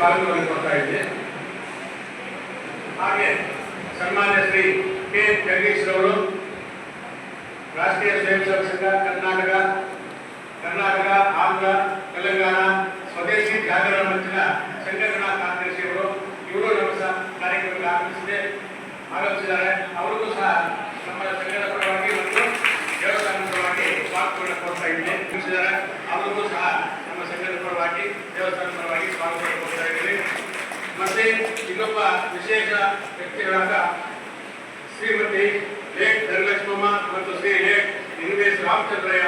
ಸ್ವಾಗತವನ್ನು ಕೊಡ್ತಾ ಇದ್ದೆ. ಹಾಗೆ ಸನ್ಮಾನ್ಯ ಶ್ರೀ ಕೆ ಜಗದೀಶ್ ರವರು, ರಾಷ್ಟ್ರೀಯ ಸ್ವಯಂ ಸೇವಕ ಸಂಘ ಕರ್ನಾಟಕ ಕರ್ನಾಟಕ, ಆಂಧ್ರ, ತೆಲಂಗಾಣ, ಸ್ವದೇಶಿ ಜಾಗರಣ ಮಂಚಿನ ಸಂಘಟನಾ ಕಾರ್ಯದರ್ಶಿ ಅವರು, ಇವರು ನಮ್ಮ ಸಹ ಕಾರ್ಯಕ್ರಮಕ್ಕೆ ಆಗಮಿಸಿದೆ. ಆಗಮಿಸಿದ್ದಾರೆ. ಅವರಿಗೂ ಸಹ ನಮ್ಮ ಸಂಘದ ಪರವಾಗಿ ಮತ್ತು ದೇವಸ್ಥಾನ ಪರವಾಗಿ ಸ್ವಾಗತವನ್ನು ಕೊಡ್ತಾ ಇದ್ದೀನಿ ಆಗಮಿಸಿದ್ದಾರೆ ಅವರಿಗೂ ಸಹ ನಮ್ಮ ಸಂಘದ ಪರವಾಗಿ ದೇವಸ್ಥಾನದ ಪರವಾಗಿ ಸ್ವಾಗತವನ್ನು ಕೊಡ್ತಾ ಇದ್ದೀವಿ ಮತ್ತೆ ಇನ್ನೊಬ್ಬ ವಿಶೇಷ ವ್ಯಕ್ತಿಗಳಾದ ಶ್ರೀಮತಿ ಲೇಖ್ ಧನಲಕ್ಷ್ಮಮ್ಮ ಮತ್ತು ಶ್ರೀ ಲೇಖ್ ಇಂಗ್ಲೇಶ್ ರಾಮಚಂದ್ರಯ್ಯ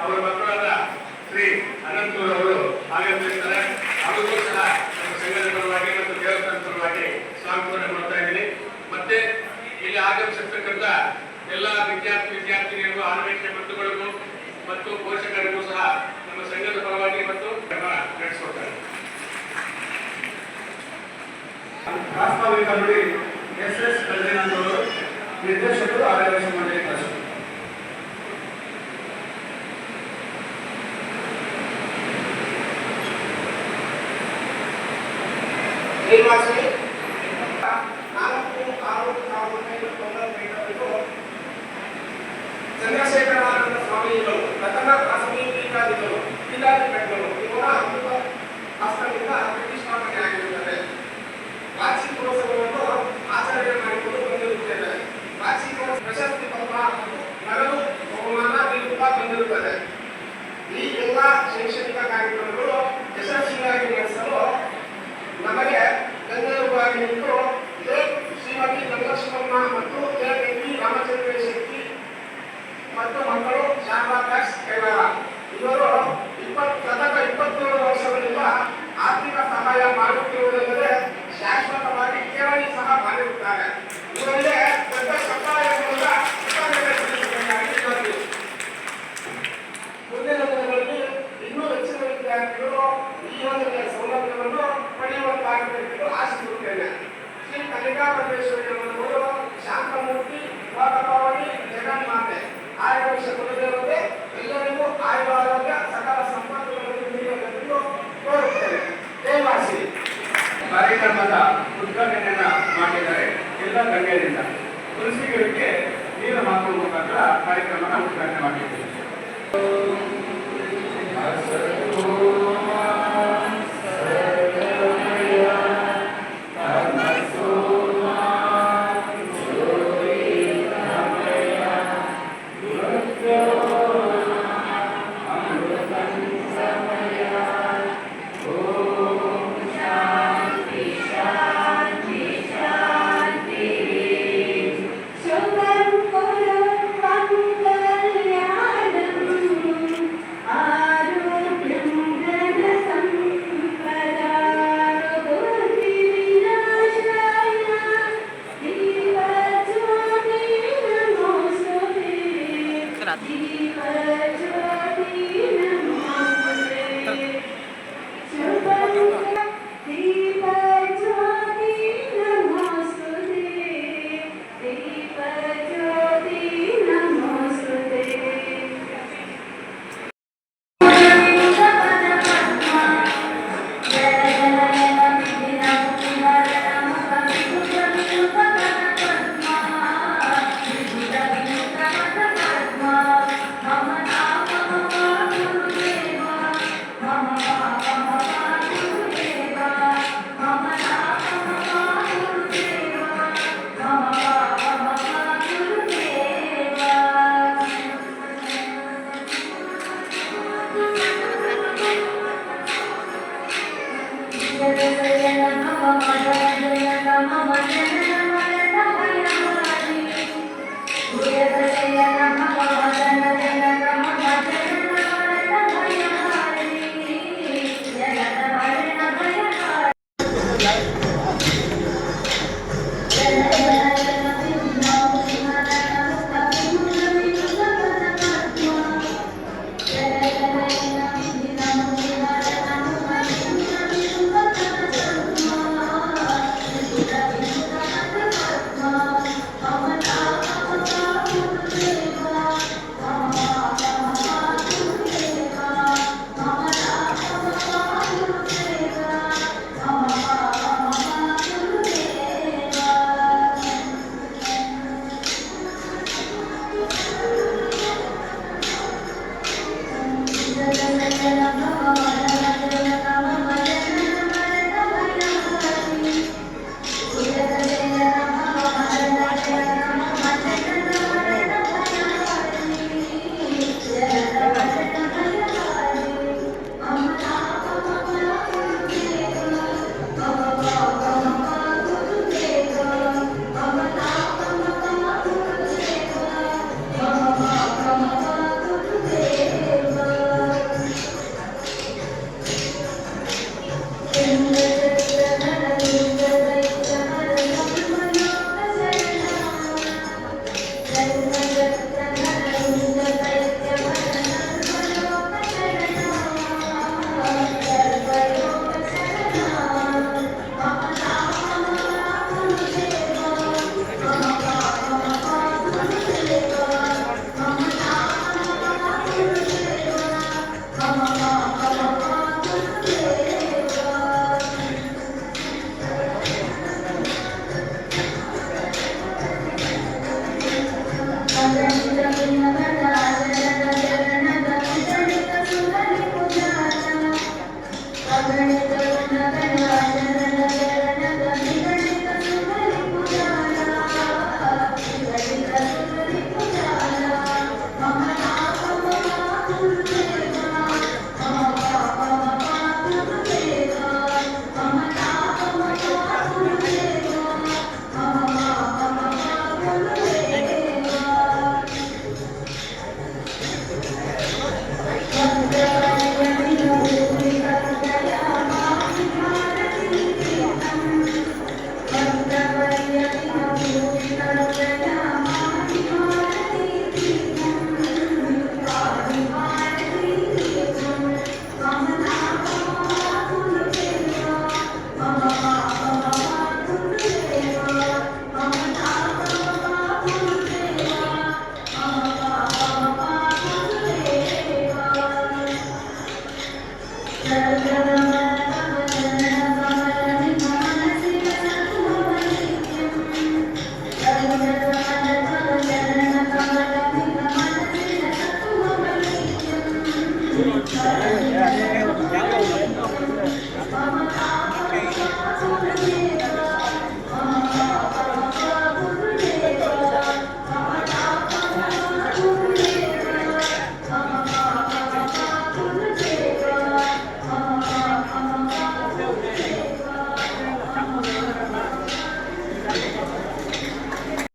ಅವರ ಮಕ್ಕಳಾದ ಶ್ರೀ ಅನಂತೂರ್ ಅವರು ಆಗಮಿಸಿದ್ದಾರೆ ಅವರಿಗೂ ಸಹ ನಮ್ಮ ಸಂಘದ ಪರವಾಗಿ ಮತ್ತು ದೇವಸ್ಥಾನ ಪರವಾಗಿ ಸ್ವಾಗತವನ್ನು ಮಾಡ್ತಾ ಇದ್ದೀನಿ. ಮತ್ತೆ ಇಲ್ಲಿ ಆಗಮಿಸಿರ್ತಕ್ಕಂಥ ಎಲ್ಲ ವಿದ್ಯಾರ್ಥಿ ವಿದ್ಯಾರ್ಥಿನಿಯರು ಬಂಧುಗಳಿಗೂ ಮತ್ತು ಪೋಷಕರಿಗೂ ನುಡಿ ಎಸ್ ಎಸ್ ಕಲ್ಯಾಣ್ ಅವರು ನಿರ್ದೇಶಕರು ಆಡಳಿತ ಮಂಡಳಿ ಟ್ರಸ್ಟ್ ಶ್ರೀನಿವಾಸಿ ಯೋಜನೆಯ ಸೌಲಭ್ಯವನ್ನು ಪಡೆಯುವಂತಾಗಬೇಕೆಂದು ಆಶಿಸುತ್ತೇನೆ. ಶ್ರೀ ಕಲಿಕಾ ಪರಮೇಶ್ವರಿಯವರು ಶಾಂತಮೂರ್ತಿ ವಾತಾವರಣಿ ಜಗನ್ಮಾತೆ. ಆಯುಷ ಕುಲದೇವತೆ, ಎಲ್ಲರಿಗೂ ಆಯುರ ಆರೋಗ್ಯ ಸಕಲ ಸಂಪತ್ತುಗಳನ್ನು ನೀಡಬೇಕೆಂದು ಕೋರುತ್ತೇನೆ. ದೇವಾಸಿ ಕಾರ್ಯಕ್ರಮದ ಉದ್ಘಾಟನೆಯನ್ನ ಮಾಡಿದ್ದಾರೆ ಎಲ್ಲ ಗಣ್ಯರಿಂದ. ಗಿಡಕ್ಕೆ ನೀರು ಹಾಕುವ ಮುಖಾಂತರ ಕಾರ್ಯಕ್ರಮದ ಉದ್ಘಾಟನೆ ಮಾಡಿದ್ದೀವಿ.